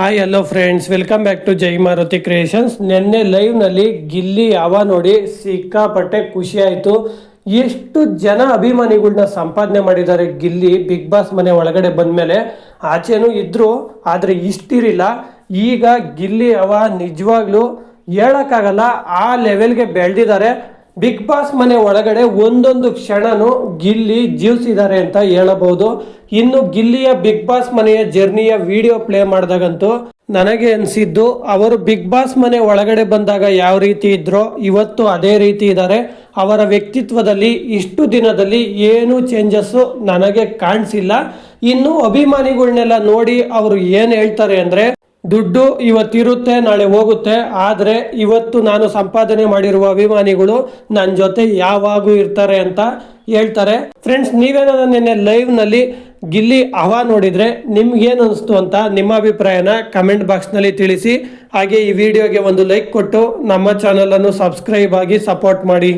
Hi hello friends welcome back to Jai Maruti creations ನಿನ್ನೆ ಲೈವ್ನಲ್ಲಿ ಗಿಲ್ಲಿ ಯಾವ ನೋಡಿ ಸಿಕ್ಕಾಪಟ್ಟೆ ಖುಷಿ ಆಯಿತು ಎಷ್ಟು ಜನ ಅಭಿಮಾನಿಗಳನ್ನ ಸಂಪಾದನೆ ಮಾಡಿದ್ದಾರೆ ಗಿಲ್ಲಿ ಬಿಗ್ ಬಾಸ್ ಮನೆ ಒಳಗಡೆ ಬಂದಮೇಲೆ. ಆಚೆನೂ ಇದ್ದರು ಆದರೆ ಇಷ್ಟಿರಲಿಲ್ಲ. ಈಗ ಗಿಲ್ಲಿ ಯಾವ ನಿಜವಾಗ್ಲೂ ಹೇಳೋಕ್ಕಾಗಲ್ಲ, ಆ ಲೆವೆಲ್ಗೆ ಬೆಳೆದಿದ್ದಾರೆ. ಬಿಗ್ ಬಾಸ್ ಮನೆ ಒಳಗಡೆ ಒಂದೊಂದು ಕ್ಷಣನೂ ಗಿಲ್ಲಿ ಜೀವಿಸಿದ್ದಾರೆ ಅಂತ ಹೇಳಬಹುದು. ಇನ್ನು ಗಿಲ್ಲಿಯ ಬಿಗ್ ಬಾಸ್ ಮನೆಯ ಜರ್ನಿಯ ವಿಡಿಯೋ ಪ್ಲೇ ಮಾಡಿದಾಗಂತೂ ನನಗೆ ಅನಿಸಿದ್ದು, ಅವರು ಬಿಗ್ ಬಾಸ್ ಮನೆ ಒಳಗಡೆ ಬಂದಾಗ ಯಾವ ರೀತಿ ಇದ್ರೋ ಇವತ್ತು ಅದೇ ರೀತಿ ಇದ್ದಾರೆ. ಅವರ ವ್ಯಕ್ತಿತ್ವದಲ್ಲಿ ಇಷ್ಟು ದಿನದಲ್ಲಿ ಏನು ಚೇಂಜಸ್ಸು ನನಗೆ ಕಾಣಿಸಿಲ್ಲ. ಇನ್ನು ಅಭಿಮಾನಿಗಳನ್ನೆಲ್ಲ ನೋಡಿ ಅವರು ಏನು ಹೇಳ್ತಾರೆ ಅಂದರೆ ದುಡ್ಡು ಇವತ್ತಿರುತ್ತೆ, ನಾಳೆ ಹೋಗುತ್ತೆ. ಆದರೆ ಇವತ್ತು ನಾನು ಸಂಪಾದನೆ ಮಾಡಿರುವ ಅಭಿಮಾನಿಗಳು ನನ್ನ ಜೊತೆ ಯಾವಾಗೂ ಇರ್ತಾರೆ ಅಂತ ಹೇಳ್ತಾರೆ. ಫ್ರೆಂಡ್ಸ್ ನೀವೇನೋ ನಿನ್ನೆ ಲೈವ್ನಲ್ಲಿ ಗಿಲ್ಲಿ ಹವಾ ನೋಡಿದರೆ ನಿಮ್ಗೇನು ಅನಿಸ್ತು ಅಂತ ನಿಮ್ಮ ಅಭಿಪ್ರಾಯನ ಕಮೆಂಟ್ ಬಾಕ್ಸ್ನಲ್ಲಿ ತಿಳಿಸಿ. ಹಾಗೆ ಈ ವಿಡಿಯೋಗೆ ಒಂದು ಲೈಕ್ ಕೊಟ್ಟು ನಮ್ಮ ಚಾನಲನ್ನು ಸಬ್ಸ್ಕ್ರೈಬ್ ಆಗಿ ಸಪೋರ್ಟ್ ಮಾಡಿ.